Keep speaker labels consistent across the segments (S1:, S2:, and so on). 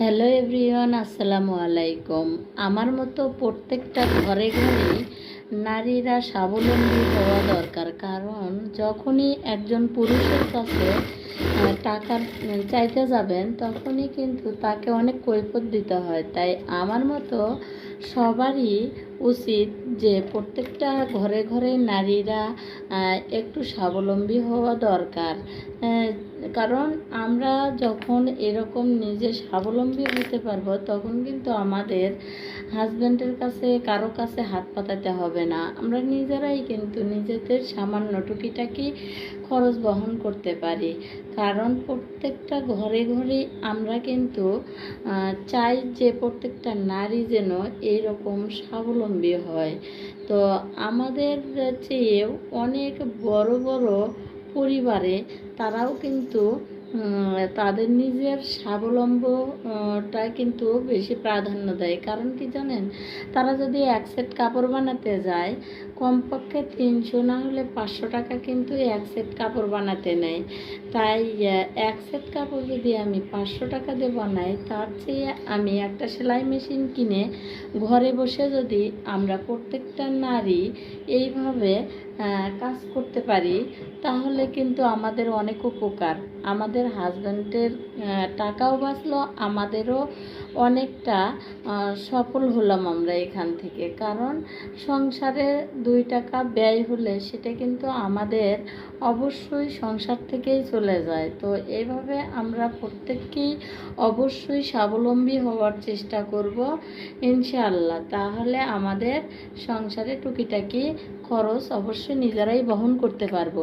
S1: Hello everyone, আসসালামু আলাইকুম। আমার মতো প্রত্যেকটা ঘরে ঘরে নারীরা স্বাবলম্বী হওয়া দরকার, কারণ যখনই একজন পুরুষের কাছে টাকা চাইতে যাবেন, তখনই কিন্তু তাকে অনেক কৈফত দিতে হয়। তাই আমার মতো সবারই উচিত যে প্রত্যেকটা ঘরে ঘরে নারীরা একটু স্বাবলম্বী হওয়া দরকার। কারণ আমরা যখন এরকম নিজে স্বাবলম্বী হতে পারব, তখন কিন্তু আমাদের হাজব্যান্ডের কাছে, কারও কাছে হাত পাতাতে হবে না। আমরা নিজেরাই কিন্তু নিজেদের সামান্য টুকিটাকি খরচ বহন করতে পারি। কারণ প্রত্যেকটা ঘরে ঘরে আমরা কিন্তু চাই যে প্রত্যেকটা নারী যেন এইরকম স্বাবলম্বী হয়। তো আমাদের চেয়েও অনেক বড় বড় পরিবারে তারাও কিন্তু তাদের নিজের স্বাবলম্বটা কিন্তু বেশি প্রাধান্য দেয়। কারণ কি জানেন? তারা যদি এক সেট কাপড় বানাতে যায়, কমপক্ষে তিনশো না হলে পাঁচশো টাকা কিন্তু এক সেট কাপড় বানাতে নেয়। তাই এক সেট কাপড় যদি আমি পাঁচশো টাকা দিয়ে বানাই, তার চেয়ে আমি একটা সেলাই মেশিন কিনে ঘরে বসে যদি আমরা প্রত্যেকটা নারী এইভাবে কাজ করতে পারি, তাহলে কিন্তু আমাদের অনেক উপকার। আমাদের হাজব্যান্ডের টাকাও বাঁচলো, আমাদেরও অনেকটা সফল হলাম আমরা এখান থেকে। কারণ সংসারে দুই টাকা ব্যয় হলে সেটা কিন্তু আমাদের অবশ্যই সংসার থেকেই চলে যায়। তো এইভাবে আমরা প্রত্যেককেই অবশ্যই স্বাবলম্বী হওয়ার চেষ্টা করব, ইনশাআল্লাহ। তাহলে আমাদের সংসারে টুকিটাকি খরচ অবশ্যই নিজেরাই বহন করতে পারব।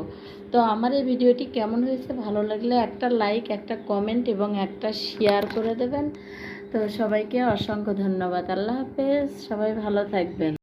S1: তো আমার এই ভিডিওটি কেমন হয়েছে, ভালো লাগলে একটা লাইক একটা কমেন্ট এবং একটা শেয়ার করে দেবেন। তো সবাইকে অসংখ্য ধন্যবাদ। আল্লাহ হাফেজ। সবাই ভালো থাকবেন।